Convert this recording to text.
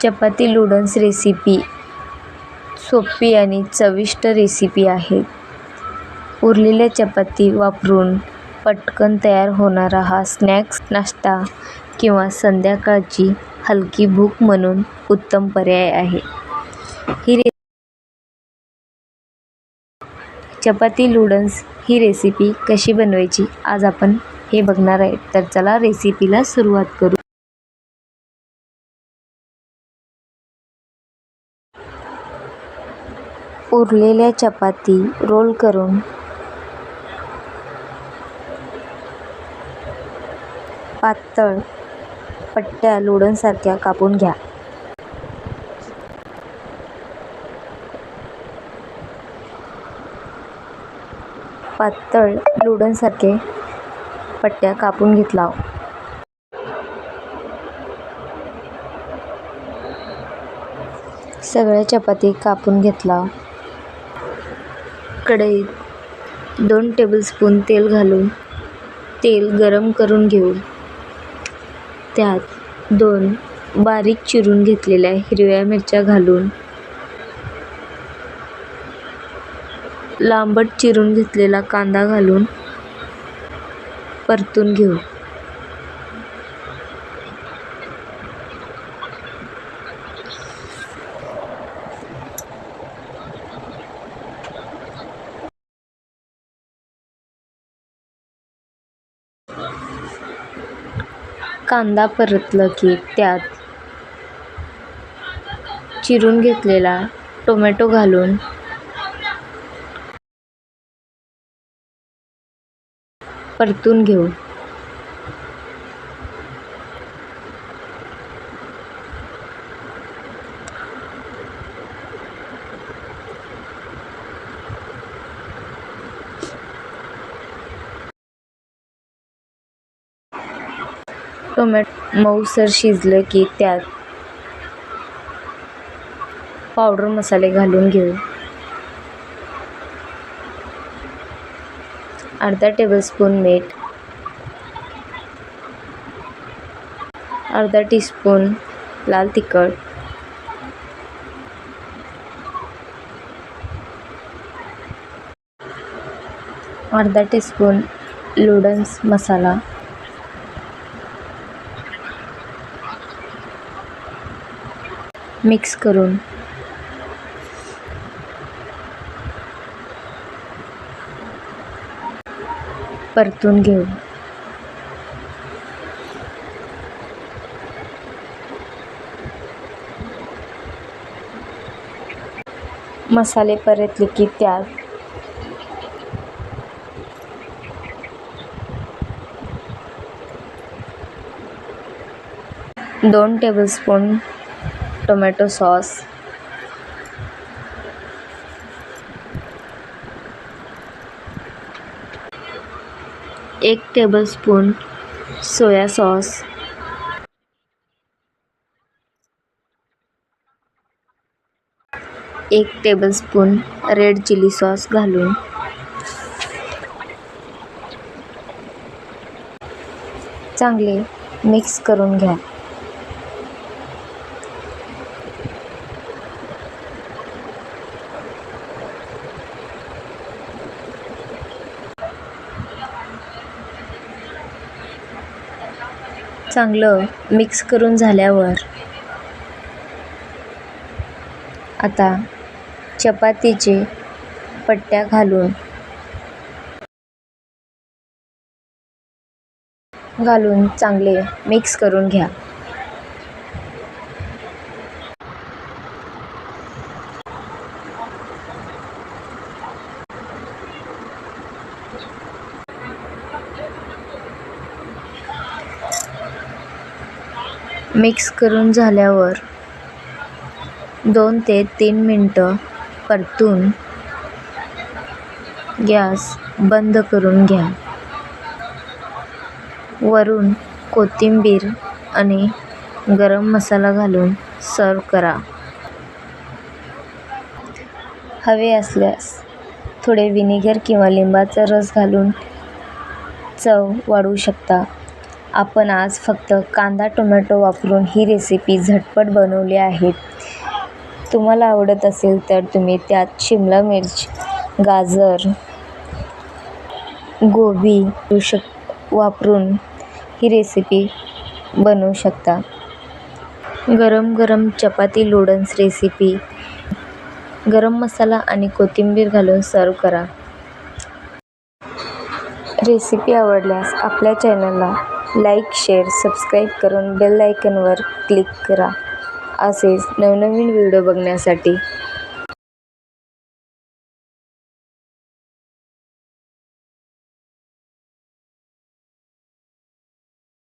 चपाती लुडन्स recipe. सोपी आणि चविष्ट रेसिपी आहे. उरलेल्या चपाती वापरून पटकन तयार होणारा हा स्नॅक्स नाश्ता किंवा संध्याकाळची हलकी भूक म्हणून उत्तम पर्याय आहे. ही रे चपाती लुडन्स ही रेसिपी कशी बनवायची आज आपण हे बघणार आहे. तर चला रेसिपीला सुरुवात करू. उरलेल्या चपाती रोल करून. पातळ पट्ट्या लोणसारख्या कापून घ्या. पातळ लोणसारखे पट्ट्या कापून घेतला सगळ्या चपाती कापून घेतला कढईत दोन टेबलस्पून तेल घालून तेल गरम करून घेऊ. त्यात दोन बारीक चिरून घेतलेल्या हिरव्या मिरच्या घालून लांबट चिरून घेतलेला कांदा घालून परतून घेऊ. कांदा परतलं की त्यात चिरून घेतलेला टोमॅटो घालून परतून घेऊ. टोमॅटो मऊसर शिजलं की त्यात पावडर मसाले घालून घेऊ. अर्धा टेबलस्पून मीठ. अर्धा टीस्पून लाल तिखट. अर्धा टीस्पून नूडल्स मसाला. मिक्स करून. परतून घेऊ. मसाले परतले की त्यात दोन टेबलस्पून टोमॅटो सॉस एक टेबलस्पून सोया सॉस एक टेबलस्पून रेड चिली सॉस घालून. चांगले मिक्स करून घ्या. चांगलं मिक्स करून झाल्यावर. आता चपातीचे पट्ट्या घालून घालून चांगले मिक्स करून घ्या. मिक्स करून झाल्यावर दोन ते तीन मिनटं परतून गॅस बंद करून घ्या. वरून कोथिंबीर आणि गरम मसाला घालून सर्व करा. हवे असल्यास थोडे विनेगर किंवा लिंबाचा रस घालून चव वाढवू शकता. आपण आज फक्त कांदा टोमॅटो वापरून ही रेसिपी झटपट बनवली आहे. तुम्हाला आवडत असेल तर तुम्ही त्यात शिमला मिर्च गाजर गोबी शक वापरून ही रेसिपी बनवू शकता. गरम गरम चपाती लोडन्स रेसिपी गरम मसाला आणि कोथिंबीर घालून सर्व करा. रेसिपी आवडल्यास आपल्या चॅनलला लाईक शेअर सबस्क्राईब करून बेल आयकनवर क्लिक करा. असेच नवनवीन व्हिडिओ बघण्यासाठी